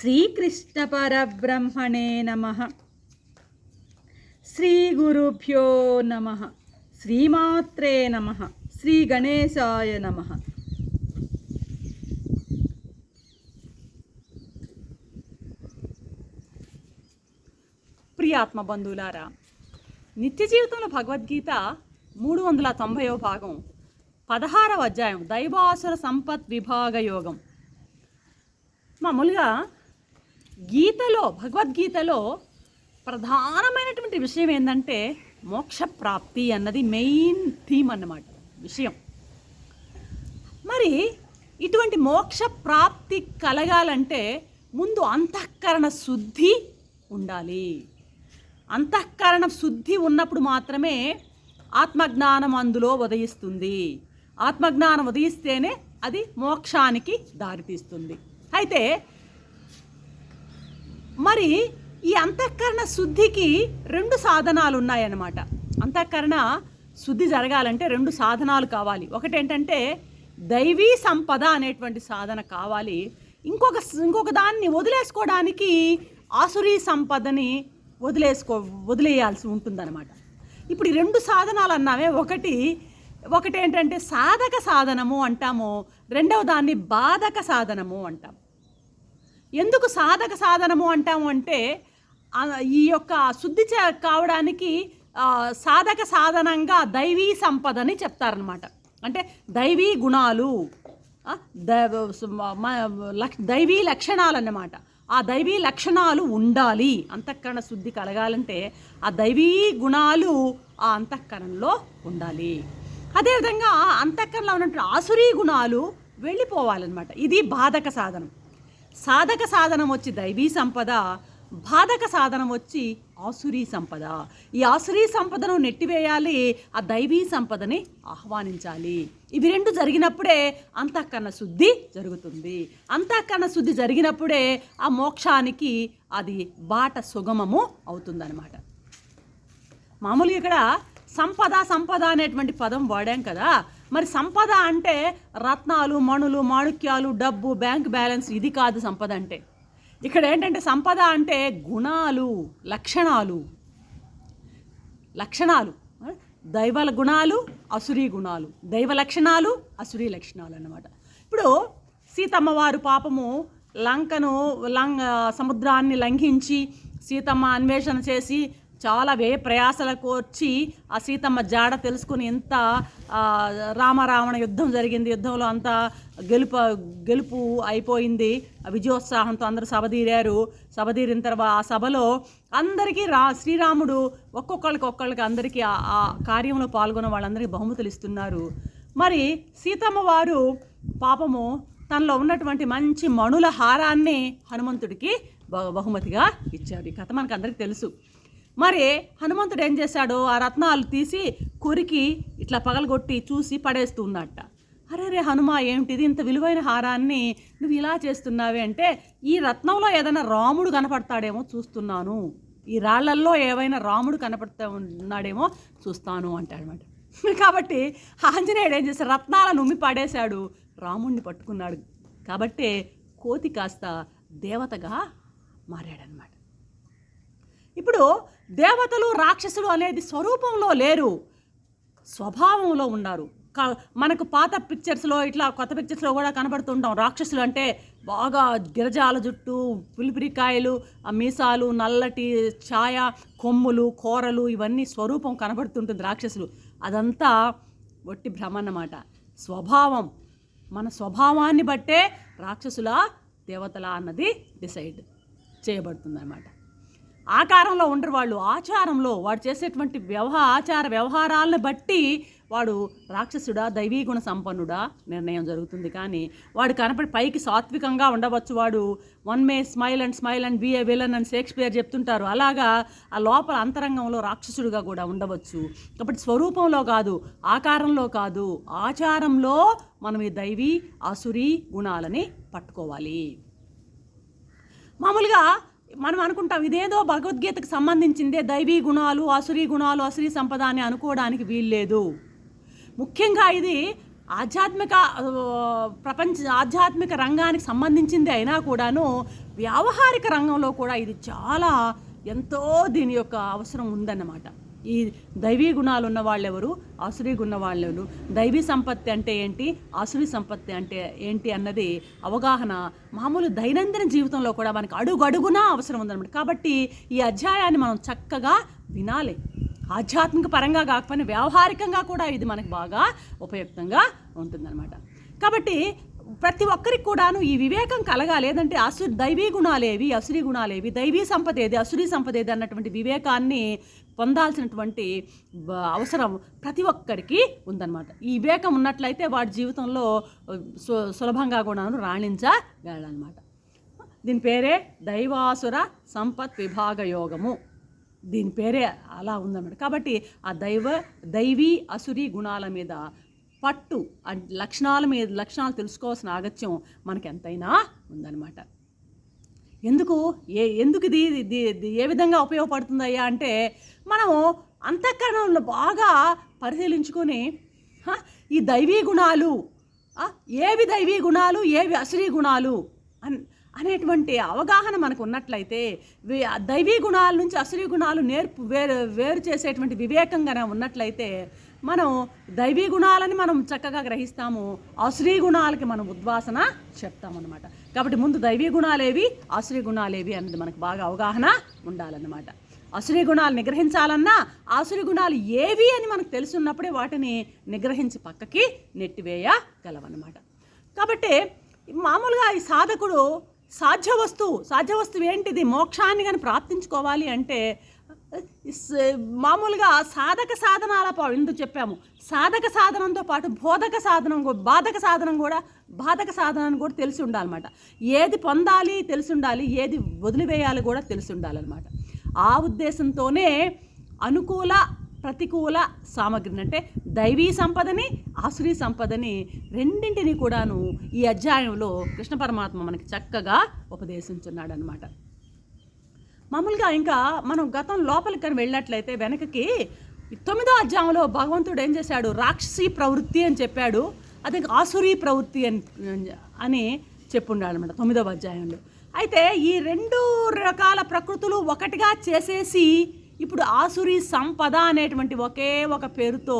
శ్రీకృష్ణపరబ్రహ్మణే నమ. శ్రీగురుభ్యో నమ. శ్రీమాత్రే నమ. శ్రీ గణేశాయ నమ. ప్రియాత్మ బంధువులారా నిత్య జీవితంలో భగవద్గీత మూడు వందల తొంభైవ భాగం పదహారవ అధ్యాయం దైవాసుర సంపత్ విభాగ యోగం. మామూలుగా గీతలో భగవద్గీతలో ప్రధానమైనటువంటి విషయం ఏంటంటే మోక్ష ప్రాప్తి అన్నది మెయిన్ థీమ్ అన్నమాట విషయం. మరి ఇటువంటి మోక్ష ప్రాప్తి కలగాలంటే ముందు అంతఃకరణ శుద్ధి ఉండాలి. అంతఃకరణ శుద్ధి ఉన్నప్పుడు మాత్రమే ఆత్మజ్ఞానం అందులో ఉదయిస్తుంది. ఆత్మజ్ఞానం ఉదయిస్తేనే అది మోక్షానికి దారితీస్తుంది. అయితే మరి ఈ అంతఃకరణ శుద్ధికి రెండు సాధనాలు ఉన్నాయన్నమాట అంతఃకరణ శుద్ధి జరగాలంటే రెండు సాధనాలు కావాలి. ఒకటేంటంటే దైవీ సంపద అనేటువంటి సాధన కావాలి. ఇంకొక ఇంకొక దాన్ని వదిలేసుకోవడానికి ఆసురీ సంపదని వదిలేసుకో వదిలేయాల్సి ఉంటుందన్నమాట. ఇప్పుడు ఈ రెండు సాధనాలు అన్నామే ఒకటి ఒకటి ఏంటంటే సాధక సాధనము అంటాము. రెండవ దాన్ని బాధక సాధనము అంటాం ఎందుకు సాధక సాధనము అంటాము అంటే ఈ యొక్క శుద్ధి చే- కావడానికి సాధక సాధనంగా దైవీ సంపదని చెప్తారనమాట అంటే దైవీ గుణాలు దైవీ లక్షణాలు అన్నమాట ఆ దైవీ లక్షణాలు ఉండాలి. అంతఃకరణ శుద్ధి కలగాలంటే ఆ దైవీ గుణాలు ఆ అంతఃకరణలో ఉండాలి. అదేవిధంగా అంతఃకరణలో ఉన్నటువంటి ఆసురీ గుణాలు వెళ్ళిపోవాలన్నమాట. ఇది బాధక సాధనం. సాధక సాధనం వచ్చి దైవీ సంపద బాధక సాధనం వచ్చి ఆసురీ సంపద. ఈ ఆసురీ సంపదను నెట్టివేయాలి ఆ దైవీ సంపదని ఆహ్వానించాలి. ఇవి రెండు జరిగినప్పుడే అంతఃకరణ శుద్ధి జరుగుతుంది. అంతఃకరణ శుద్ధి జరిగినప్పుడే ఆ మోక్షానికి అది బాట సుగమము అవుతుందన్నమాట. మామూలుగా ఇక్కడ సంపద సంపద అనేటువంటి పదం వాడాం కదా. మరి సంపద అంటే రత్నాలు మణులు మాణిక్యాలు డబ్బు బ్యాంక్ బ్యాలెన్స్ ఇది కాదు సంపద అంటే. ఇక్కడ ఏంటంటే సంపద అంటే గుణాలు లక్షణాలు. లక్షణాలు. దైవ గుణాలు అసురీ గుణాలు. దైవ లక్షణాలు అసురీ లక్షణాలు అన్నమాట. ఇప్పుడు సీతమ్మ వారు పాపము లంకను లంగ సముద్రాన్ని లంఘించి సీతమ్మ అన్వేషణ చేసి చాలా వ్యయ ప్రయాసలకు వచ్చి ఆ సీతమ్మ జాడ తెలుసుకుని ఎంత రామరావణ యుద్ధం జరిగింది యుద్ధంలో అంతా గెలుపు గెలుపు అయిపోయింది. విజయోత్సాహంతో అందరూ సభదీరారు సభదీరిన తర్వాత ఆ సభలో అందరికీ రా శ్రీరాముడు ఒక్కొక్కళ్ళకి ఒక్కళ్ళకి అందరికీ ఆ కార్యంలో పాల్గొన్న వాళ్ళందరికీ బహుమతులు ఇస్తున్నారు. మరి సీతమ్మ వారు పాపము తనలో ఉన్నటువంటి మంచి మణుల హారాన్ని హనుమంతుడికి బహుమతిగా ఇచ్చారు. ఈ కథ మనకు అందరికీ తెలుసు. మరి హనుమంతుడు ఏం చేశాడు? ఆ రత్నాలు తీసి కొరికి ఇట్లా పగలగొట్టి చూసి పడేస్తూ ఉన్నట్ట అరే రే హనుమ ఏమిటిది ఇంత విలువైన హారాన్ని నువ్వు ఇలా చేస్తున్నావే అంటే ఈ రత్నంలో ఏదైనా రాముడు కనపడతాడేమో చూస్తున్నాను. ఈ రాళ్ళల్లో ఏవైనా రాముడు కనపడతా ఉన్నాడేమో చూస్తాను అంటాడనమాట కాబట్టి ఆంజనేయుడు ఏం చేశాడు? రత్నాలను ఉమ్మి పాడేశాడు. రాముణ్ణి పట్టుకున్నాడు. కాబట్టే కోతి కాస్త దేవతగా మారాడనమాట ఇప్పుడు దేవతలు రాక్షసులు అనేది స్వరూపంలో లేరు. స్వభావంలో ఉన్నారు. మనకు పాత పిక్చర్స్లో ఇట్లా కొత్త పిక్చర్స్లో కూడా కనబడుతుంటాం. రాక్షసులు అంటే బాగా గిరజాల జుట్టు పులిపిరికాయలు ఆ మీసాలు నల్లటి ఛాయ కొమ్ములు కూరలు ఇవన్నీ స్వరూపం కనబడుతుంటుంది రాక్షసులు. అదంతా ఒట్టి భ్రమ అన్నమాట. స్వభావం మన స్వభావాన్ని బట్టే రాక్షసుల దేవతల అన్నది డిసైడ్ చేయబడుతుంది ఆకారంలో ఉండరు వాళ్ళు. ఆచారంలో వాడు చేసేటువంటి వ్యవహార ఆచార వ్యవహారాలను బట్టి వాడు రాక్షసుడా దైవీ గుణ సంపన్నుడా నిర్ణయం జరుగుతుంది. కానీ వాడు కనపడి పైకి సాత్వికంగా ఉండవచ్చు. వాడు one may smile and smile and be a villain అని షేక్స్పియర్ చెప్తుంటారు. అలాగా ఆ లోపల అంతరంగంలో రాక్షసుడిగా కూడా ఉండవచ్చు. కాబట్టి స్వరూపంలో కాదు ఆకారంలో కాదు ఆచారంలో మనం ఈ దైవీ ఆసురీ గుణాలని పట్టుకోవాలి. మామూలుగా మనం అనుకుంటాం ఇదేదో భగవద్గీతకు సంబంధించిందే దైవీ గుణాలు అసురీ గుణాలు అసురీ సంపద అని అనుకోవడానికి వీల్లేదు. ముఖ్యంగా ఇది ఆధ్యాత్మిక ప్రపంచ ఆధ్యాత్మిక రంగానికి సంబంధించింది అయినా కూడాను వ్యావహారిక రంగంలో కూడా ఇది చాలా ఎంతో దీని యొక్క అవసరం ఉందన్నమాట. ఈ దైవీ గుణాలు ఉన్న వాళ్ళెవరు? ఆసురీ గుణ వాళ్ళెవరు దైవీ సంపత్తి అంటే ఏంటి? ఆసురీ సంపత్తి అంటే ఏంటి అన్నది అవగాహన మామూలు దైనందిన జీవితంలో కూడా మనకి అడుగు అడుగునా అవసరం ఉందన్నమాట. కాబట్టి ఈ అధ్యాయాన్ని మనం చక్కగా వినాలి. ఆధ్యాత్మిక పరంగా కాకపోయినా వ్యావహారికంగా కూడా ఇది మనకు బాగా ఉపయుక్తంగా ఉంటుందన్నమాట. కాబట్టి ప్రతి ఒక్కరికి కూడాను ఈ వివేకం కలగాలి. లేదంటే అసు దైవీ గుణాలేవి అసురీ గుణాలేవి దైవీ సంపద ఏది అసురీ సంపద ఏది అన్నటువంటి వివేకాన్ని పొందాల్సినటువంటి అవసరం ప్రతి ఒక్కరికి ఉందన్నమాట. ఈ వివేకం ఉన్నట్లయితే వాడి జీవితంలో సు సులభంగా కూడాను రాణించగలనమాట దీని పేరే దైవాసుర సంపత్ విభాగ యోగము. దీని పేరే అలా ఉందన్నమాట. కాబట్టి ఆ దైవ దైవీ అసురీ గుణాల మీద పట్టు లక్షణాల మీద లక్షణాలు తెలుసుకోవాల్సిన ఆగత్యం మనకు ఎంతైనా ఉందన్నమాట. ఎందుకు? ఏ ఎందుకు ఇది ఏ విధంగా ఉపయోగపడుతుందయ్యా అంటే మనము అంతఃకరణంలో బాగా పరిశీలించుకొని ఈ దైవీ గుణాలు ఏవి దైవీ గుణాలు ఏవి అసలీ గుణాలు అన్ అనేటువంటి అవగాహన మనకు ఉన్నట్లయితే దైవీ గుణాల నుంచి అసలీ గుణాలు నేర్పు వేరు వేరు చేసేటువంటి వివేకంగానే ఉన్నట్లయితే మనం దైవీ గుణాలని మనం చక్కగా గ్రహిస్తాము అశ్రీ గుణాలకి మనం ఉద్వాసన చెప్తామన్నమాట. కాబట్టి ముందు దైవీ గుణాలేవి అశ్రీ గుణాలేవి అన్నది మనకు బాగా అవగాహన ఉండాలన్నమాట. అసురి గుణాలు నిగ్రహించాలన్నా ఆసురి గుణాలు ఏవి అని మనకు తెలుసున్నప్పుడే వాటిని నిగ్రహించి పక్కకి నెట్టివేయగలవన్నమాట. కాబట్టి మామూలుగా ఈ సాధకుడు సాధ్య వస్తువు సాధ్య వస్తువు ఏంటిది? మోక్షాన్ని కానీ ప్రాప్తించుకోవాలి అంటే మామూలుగా సాధక సాధనాల పా- ఇందు చెప్పాము. సాధక సాధనంతో పాటు బోధక సాధనం బాధక సాధనం కూడా బాధక సాధనం కూడా తెలిసి ఉండాలన్నమాట. ఏది పొందాలి తెలిసి ఉండాలి ఏది వదిలివేయాలి కూడా తెలిసి ఉండాలన్నమాట. ఆ ఉద్దేశంతోనే అనుకూల ప్రతికూల సామగ్రిని అంటే దైవీ సంపదని ఆసురీ సంపదని రెండింటిని కూడాను ఈ అధ్యాయంలో కృష్ణ పరమాత్మ మనకి చక్కగా ఉపదేశించున్నాడు అనమాట మామూలుగా ఇంకా మనం గతం లోపలికి కానీ వెళ్ళినట్లయితే వెనకకి తొమ్మిదో అధ్యాయంలో భగవంతుడు ఏం చేశాడు? రాక్షసి ప్రవృత్తి అని చెప్పాడు. అదే ఆసురీ ప్రవృత్తి అని అని చెప్పుండాడు అనమాట తొమ్మిదవ అధ్యాయంలో. అయితే ఈ రెండు రకాల ప్రకృతులు ఒకటిగా చేసేసి ఇప్పుడు ఆసురి సంపద అనేటువంటి ఒకే ఒక పేరుతో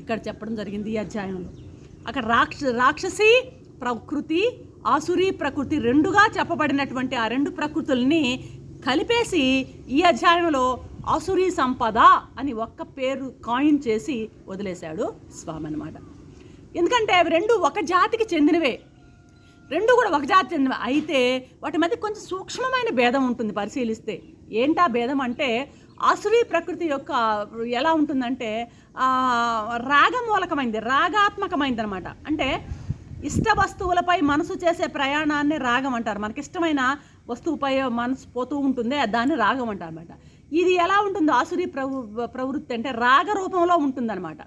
ఇక్కడ చెప్పడం జరిగింది ఈ అధ్యాయంలో. అక్కడ రాక్ష రాక్షసి ప్రకృతి ఆసురీ ప్రకృతి రెండుగా చెప్పబడినటువంటి ఆ రెండు ప్రకృతుల్ని కలిపేసి ఈ అధ్యాయంలో ఆసురీ సంపద అని ఒక్క పేరు కాయిన్ చేసి వదిలేశాడు స్వామి అనమాట ఎందుకంటే అవి రెండు ఒక జాతికి చెందినవే. రెండు కూడా ఒక జాతి చెందినవి. అయితే వాటి మధ్య కొంచెం సూక్ష్మమైన భేదం ఉంటుంది పరిశీలిస్తే. ఏంటా భేదం అంటే ఆసురీ ప్రకృతి యొక్క ఎలా ఉంటుందంటే రాగమూలకమైంది రాగాత్మకమైంది అనమాట అంటే ఇష్ట వస్తువులపై మనసు చేసే ప్రయాణాన్ని రాగం అంటారు. మనకి ఇష్టమైన వస్తువుపై మనసు పోతూ ఉంటుంది దాన్ని రాగం అంటారు అనమాట ఇది ఎలా ఉంటుంది? ఆసురి ప్రవృ ప్రవృత్తి అంటే రాగ రూపంలో ఉంటుందన్నమాట.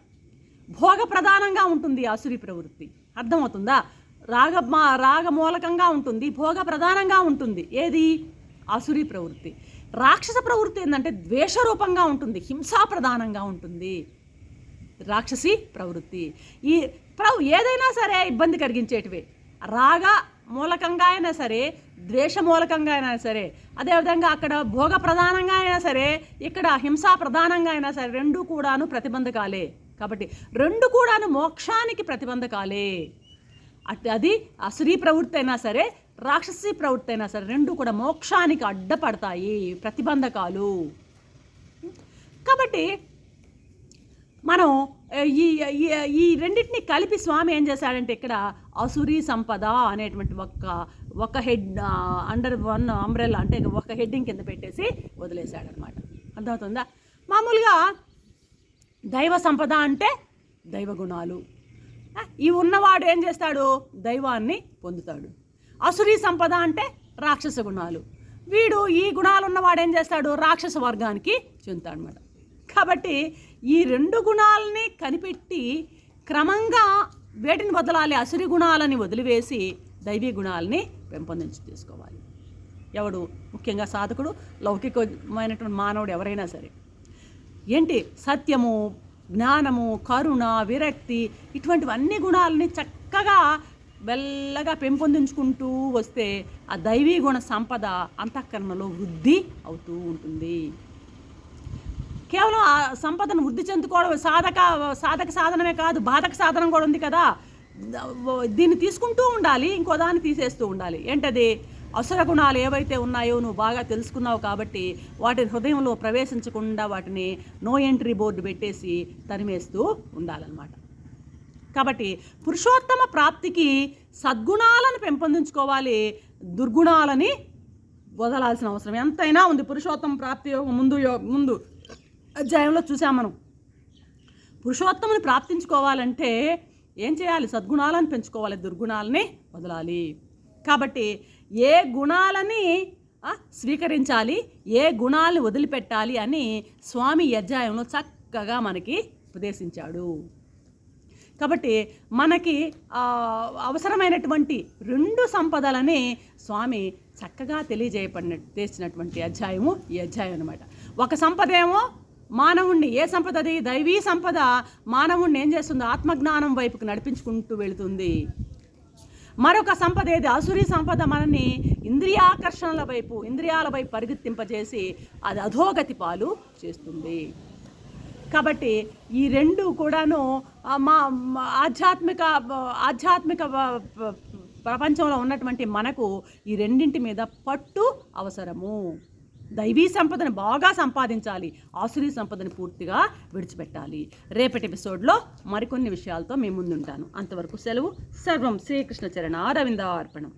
భోగ ప్రధానంగా ఉంటుంది ఆసురి ప్రవృత్తి. అర్థమవుతుందా? రాగ మా- రాగమూలకంగా ఉంటుంది భోగ ప్రధానంగా ఉంటుంది. ఏది? ఆసురి ప్రవృత్తి. రాక్షస ప్రవృత్తి ఏంటంటే ద్వేష రూపంగా ఉంటుంది హింసా ప్రధానంగా ఉంటుంది. రాక్షసి ప్రవృత్తి. ఈ ప్ర ఏదైనా సరే ఇబ్బంది కలిగించేటివే. రాగ మూలకంగా అయినా సరే ద్వేషమూలకంగా అయినా సరే అదేవిధంగా అక్కడ భోగ ప్రధానంగా అయినా సరే ఇక్కడ హింసా ప్రధానంగా అయినా సరే రెండు కూడాను ప్రతిబంధకాలే. కాబట్టి రెండు కూడాను మోక్షానికి ప్రతిబంధకాలే. అట్ అది అసురీ ప్రవృత్తి అయినా సరే రాక్షసీ ప్రవృత్తి అయినా సరే రెండు కూడా మోక్షానికి అడ్డపడతాయి ప్రతిబంధకాలు. కాబట్టి మనం ఈ ఈ రెండింటిని కలిపి స్వామి ఏం చేశాడంటే ఇక్కడ అసురీ సంపద అనేటువంటి ఒక్క ఒక హెడ్ అండర్ వన్ అంబ్రెల్లా అంటే ఒక హెడ్డింగ్ కింద పెట్టేసి వదిలేశాడనమాట. అర్థమవుతుందా? మామూలుగా దైవ సంపద అంటే దైవ గుణాలు. ఇవి ఈ ఉన్నవాడు ఏం చేస్తాడు? దైవాన్ని పొందుతాడు. అసురీ సంపద అంటే రాక్షస గుణాలు. వీడు ఈ గుణాలు ఉన్నవాడు ఏం చేస్తాడు? రాక్షస వర్గానికి చెందుతాడు అనమాట కాబట్టి ఈ రెండు గుణాలని కనిపెట్టి క్రమంగా వేటిని వదలాలి? అసురి గుణాలని వదిలివేసి దైవీ గుణాలని పెంపొందించి తీసుకోవాలి. ఎవడు? ముఖ్యంగా సాధకుడు లౌకికమైనటువంటి మానవుడు ఎవరైనా సరే. ఏంటి? సత్యము జ్ఞానము కరుణ విరక్తి ఇటువంటివన్నీ గుణాలని చక్కగా మెల్లగా పెంపొందించుకుంటూ వస్తే ఆ దైవీ గుణ సంపద అంతఃకరణలో వృద్ధి అవుతూ ఉంటుంది. కేవలం ఆ సంపదను వృద్ధి చెందుకోవడం సాధక సాధక సాధనమే కాదు బాధక సాధనం కూడా ఉంది కదా. దీన్ని తీసుకుంటూ ఉండాలి ఇంకో దాన్ని తీసేస్తూ ఉండాలి. ఏంటది? అసుర గుణాలు ఏవైతే ఉన్నాయో నువ్వు బాగా తెలుసుకున్నావు కాబట్టి వాటిని హృదయంలో ప్రవేశించకుండా వాటిని నో ఎంట్రీ బోర్డు పెట్టేసి తరిమేస్తూ ఉండాలన్నమాట. కాబట్టి పురుషోత్తమ ప్రాప్తికి సద్గుణాలను పెంపొందించుకోవాలి దుర్గుణాలని వదలాల్సిన అవసరం. ఎంతైనా ఉంది పురుషోత్తమ ప్రాప్తి ముందు ముందు అధ్యాయంలో చూసాం మనం. పురుషోత్తముని ప్రాప్తించుకోవాలంటే ఏం చేయాలి? సద్గుణాలను పెంచుకోవాలి. దుర్గుణాలని వదలాలి. కాబట్టి ఏ గుణాలని స్వీకరించాలి ఏ గుణాలను వదిలిపెట్టాలి అని స్వామి అధ్యాయంలో చక్కగా మనకి ఉపదేశించాడు. కాబట్టి మనకి అవసరమైనటువంటి రెండు సంపదలని స్వామి చక్కగా తెలియజేయబడిన చేసినటువంటి అధ్యాయము ఈ అధ్యాయం అనమాట ఒక సంపద ఏమో మానవుణ్ణి ఏ సంపద అది? దైవీ సంపద. మానవుణ్ణి ఏం చేస్తుంది? ఆత్మజ్ఞానం వైపుకు నడిపించుకుంటూ వెళుతుంది. మరొక సంపద ఏది? అసురి సంపద మనల్ని ఇంద్రియాకర్షణల వైపు ఇంద్రియాల వైపు పరిగెత్తింపజేసి అది అధోగతి పాలు చేస్తుంది. కాబట్టి ఈ రెండు కూడాను మా ఆధ్యాత్మిక ఆధ్యాత్మిక ప్రపంచంలో ఉన్నటువంటి మనకు ఈ రెండింటి మీద పట్టు అవసరము. దైవీ సంపదను బాగా సంపాదించాలి. ఆసురీ సంపదను పూర్తిగా విడిచిపెట్టాలి. రేపటి ఎపిసోడ్లో మరికొన్ని విషయాలతో మీ ముందుంటాను. అంతవరకు సెలవు. సర్వం శ్రీకృష్ణ చరణ అరవింద అర్పణం